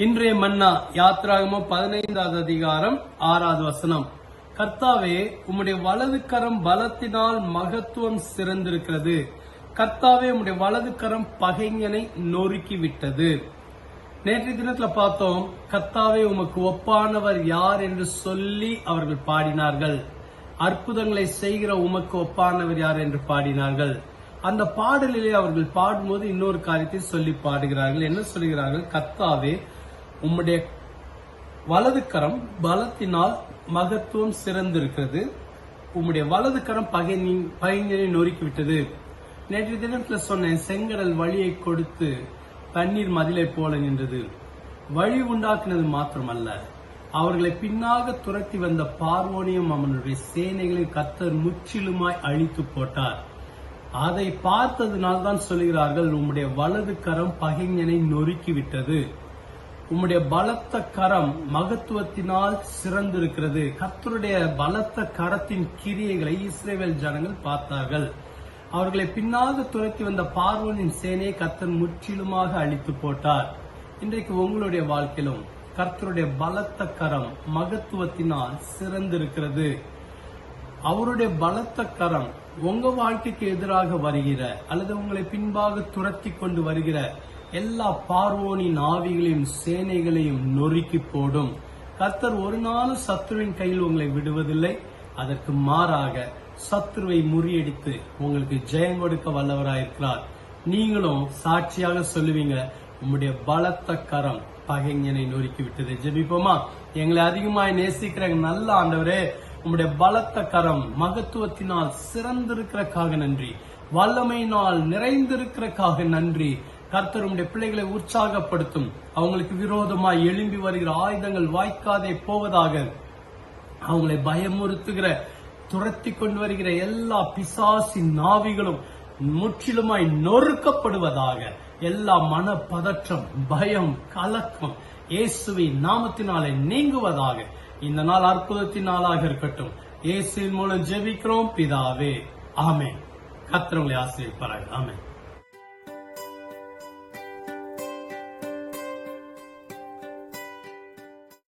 இன்றைய மன்னா யாத்ராகமம் பதினைந்தாவது அதிகாரம் ஆறாவது வசனம். கர்த்தாவே உம்முடைய வலது கரம் பலத்தினால் மகத்துவம் சிறந்திருக்கிறது. கர்த்தாவே உம்முடைய வலது கரம் பகைஞனை நொறுக்கி விட்டது நேற்றைய தினத்துல பார்த்தோம் கர்த்தாவே உமக்கு ஒப்பானவர் யார் என்று சொல்லி அவர்கள் பாடினார்கள். அற்புதங்களை செய்கிற உமக்கு ஒப்பானவர் யார் என்று பாடினார்கள். அந்த பாடலிலே அவர்கள் பாடும்போது இன்னொரு காரியத்தை சொல்லி பாடுகிறார்கள். என்ன சொல்கிறார்கள்? கர்த்தாவே உம்முடைய வலது கரம் பலத்தினால் மகத்துவம் சிறந்திருக்கிறது. உம்முடைய வலது கரம் பகைஞன் பகைஞனை நொறுக்கிவிட்டது. நேற்று தினத்துல சொன்னேன் செங்கடல் வழியை கொடுத்து தண்ணீர் மதிலை போல நின்றது. வழி உண்டாக்கினது மாத்திரமல்ல. அவர்களை பின்னாக துரத்தி வந்த பார்வோனியும் அவனுடைய சேனைகளை கத்தர் முற்றிலுமாய் அழித்து போட்டார். அதை பார்த்ததினால் தான் சொல்கிறார்கள் உம்முடைய வலது கரம் பகைஞனை நொறுக்கிவிட்டது. உம்முடைய பலத்த கரம் மகத்துவத்தினால் சிறந்திருக்கிறது. கர்த்தருடைய பலத்த கரத்தின் கிரியைகளை இஸ்ரேவேல் ஜனங்கள் பார்த்தார்கள். அவர்களை பின்னாக துரத்தி வந்த பார்வனின் சேனையை கர்த்தர் முற்றிலுமாக அழித்து போட்டார். இன்றைக்கு உங்களுடைய வாழ்க்கையிலும் கர்த்தருடைய பலத்த கரம் மகத்துவத்தினால் சிறந்திருக்கிறது. அவருடைய பலத்த கரம் உங்க வாழ்க்கைக்கு எதிராக வருகிற அல்லது உங்களை பின்பாக துரத்தி கொண்டு வருகிற எல்லா பார்வோனின் ஆவிகளையும் சேனைகளையும் நொறுக்கி போடும். கர்த்தர் ஒரு நாளும் சத்ருவின் கையில் உங்களை விடுவதில்லை. அதற்கு மாறாக சத்ருவை முறியடித்து உங்களுக்கு ஜெயம் கொடுக்க வல்லவராயிருக்கிறார். நீங்களும் சாட்சியாக சொல்லுவீங்க உம்முடைய பலத்த கரம் பகைஞனை நொறுக்கி விட்டது ஜெபிப்போமா? எங்களை அதிகமாய் நேசிக்கிற நல்ல ஆண்டவரே உம்முடைய பலத்த கரம் மகத்துவத்தினால் சிறந்திருக்கிறக்காக நன்றி. வல்லமையினால் நிறைந்திருக்கிறக்காக நன்றி. கர்த்தருடைய பிள்ளைகளை உற்சாகப்படுத்தும். அவங்களுக்கு விரோதமாய் எழும்பி வருகிற ஆயுதங்கள் வாய்க்காதே போவதாக அவங்களை பயமுறுத்துகிற துரத்தி கொண்டு வருகிற எல்லா பிசாசின் நாவிகளும் முற்றிலுமாய் நொறுக்கப்படுவதாக எல்லா மன பதற்றம் பயம் கலக்கம் இயேசுவின் நாமத்தினாலே நீங்குவதாக இந்த நாள் அற்புதத்தின் நாளாக இருக்கட்டும். இயேசுவின் மூலம் ஜெபிக்கிறோம். பிதாவே ஆமே கத்திரங்களை ஆசிரியப்பார்கள் ஆமே